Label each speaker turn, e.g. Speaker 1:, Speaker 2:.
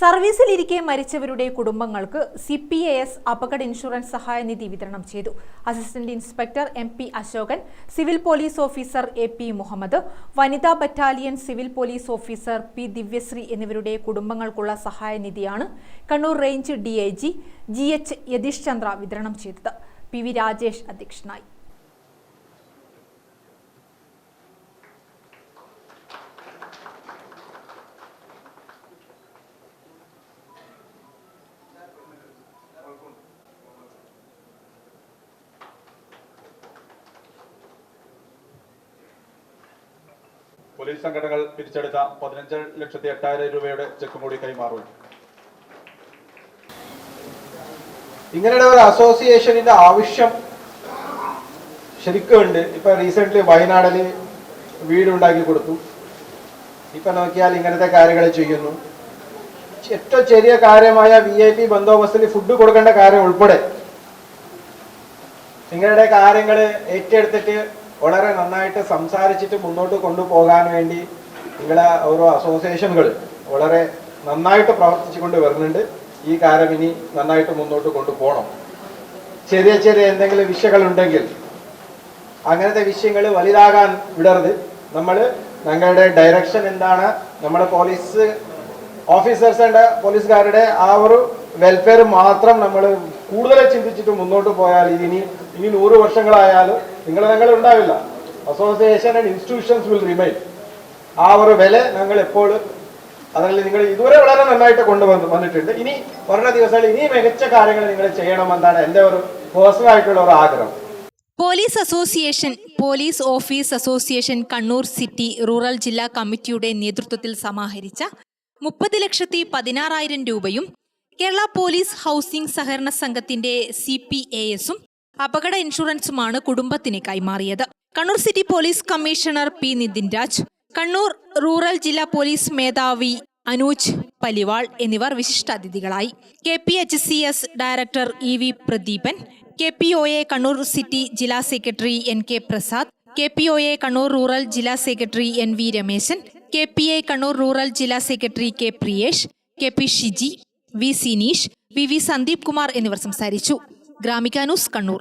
Speaker 1: സർവീസിലിരിക്കെ മരിച്ചവരുടെ കുടുംബങ്ങൾക്ക് C P A S അപകട ഇൻഷുറൻസ് സഹായ നിധി വിതരണം ചെയ്തു. Assistant inspector M P Ashokan civil police officer A P Muhammad വനിതാ battalion civil police officer P Divyasree എന്നിവരുടെ കുടുംബങ്ങൾക്കുള്ള സഹായ നിധിയാണ് Kannur range D I G G H Yathish Chandra വിതരണം ചെയ്തത്. പി വി രാജേഷ് അധ്യക്ഷനായി.
Speaker 2: പോലീസ് സംഘടനകൾ പിരിച്ചെടുത്ത പതിനഞ്ച് ലക്ഷത്തി എട്ടായിരം രൂപയുടെ ചെക്ക് കൂടി കൈമാറും.
Speaker 3: ഇങ്ങനെയുള്ള ഒരു അസോസിയേഷനിന്റെ ആവശ്യം ശരിക്കും ഉണ്ട്. ഇപ്പൊ റീസെന്റ് വയനാടിൽ വീടുണ്ടാക്കി കൊടുത്തു. ഇപ്പൊ നോക്കിയാൽ ഇങ്ങനത്തെ കാര്യങ്ങൾ ചെയ്യുന്നു. ഏറ്റവും ചെറിയ കാര്യമായ വി ഐ പി ബന്തോബസ്തിന് ഫുഡ് കൊടുക്കേണ്ട കാര്യം ഉൾപ്പെടെ. നിങ്ങളുടെ കാര്യങ്ങൾ ഏറ്റെടുത്തിട്ട് വളരെ നന്നായിട്ട് സംസാരിച്ചിട്ട് മുന്നോട്ട് കൊണ്ടുപോകാൻ വേണ്ടി നിങ്ങളെ ഓരോ അസോസിയേഷനുകൾ വളരെ നന്നായിട്ട് പ്രവർത്തിച്ചുകൊണ്ട് വരുന്നുണ്ട്. ഈ കാര്യം ഇനി നന്നായിട്ട് മുന്നോട്ട് കൊണ്ടുപോകണം. ചെറിയ ചെറിയ എന്തെങ്കിലും വിഷയങ്ങൾ ഉണ്ടെങ്കിൽ അങ്ങനത്തെ വിഷയങ്ങൾ വലുതാകാൻ വിടരുത്. നമ്മൾ ഞങ്ങളുടെ ഡയറക്ഷൻ എന്താണ്? നമ്മുടെ പോലീസ് ഓഫീസേഴ്സിന്റെ പോലീസുകാരുടെ ആ ഒരു വെൽഫെയർ മാത്രം നമ്മൾ കൂടുതൽ ചിന്തിച്ചിട്ട് മുന്നോട്ട് പോയാൽ ഇതിനി ഇനി നൂറ് വർഷങ്ങളായാലും നിങ്ങൾ ഞങ്ങൾ ഉണ്ടാവില്ല. Association and institutions will remain ആ ഒരു വില ഞങ്ങൾ എപ്പോഴും അതല്ല നിങ്ങൾ ഇതുവരെ വളരെ നന്നായിട്ട് കൊണ്ടുവന്ന് വന്നിട്ടുണ്ട്. ഇനി വരുന്ന ദിവസങ്ങളിൽ ഇനി മികച്ച കാര്യങ്ങൾ നിങ്ങൾ ചെയ്യണമെന്നാണ് എന്റെ ഒരു പേഴ്സണൽ ആയിട്ടുള്ള ഒരു ആഗ്രഹം.
Speaker 4: Police association police office association Kannur city rural ജില്ലാ കമ്മിറ്റിയുടെ നേതൃത്വത്തിൽ സമാഹരിച്ച മുപ്പത് ലക്ഷത്തി പതിനാറായിരം രൂപയും കേരള പോലീസ് ഹൗസിംഗ് സഹകരണ സംഘത്തിന്റെ സി പി എ എസും അപകട ഇൻഷുറൻസുമാണ് കുടുംബത്തിന് കൈമാറിയത്. Kannur city police commissioner P Nithin Raj Kannur rural ജില്ലാ പോലീസ് മേധാവി അനൂജ് പലിവാൾ എന്നിവർ വിശിഷ്ടാതിഥികളായി K P H C S director E V Pradeepan K P O A Kannur city ജില്ലാ secretary N K Prasad K P O A Kannur rural ജില്ലാ secretary N V Rameshan K P A Kannur rural ജില്ലാ secretary K Priyesh K P Shiji V Sineesh V V Sandeep Kumar എന്നിവർ സംസാരിച്ചു. Gramika news Kannur.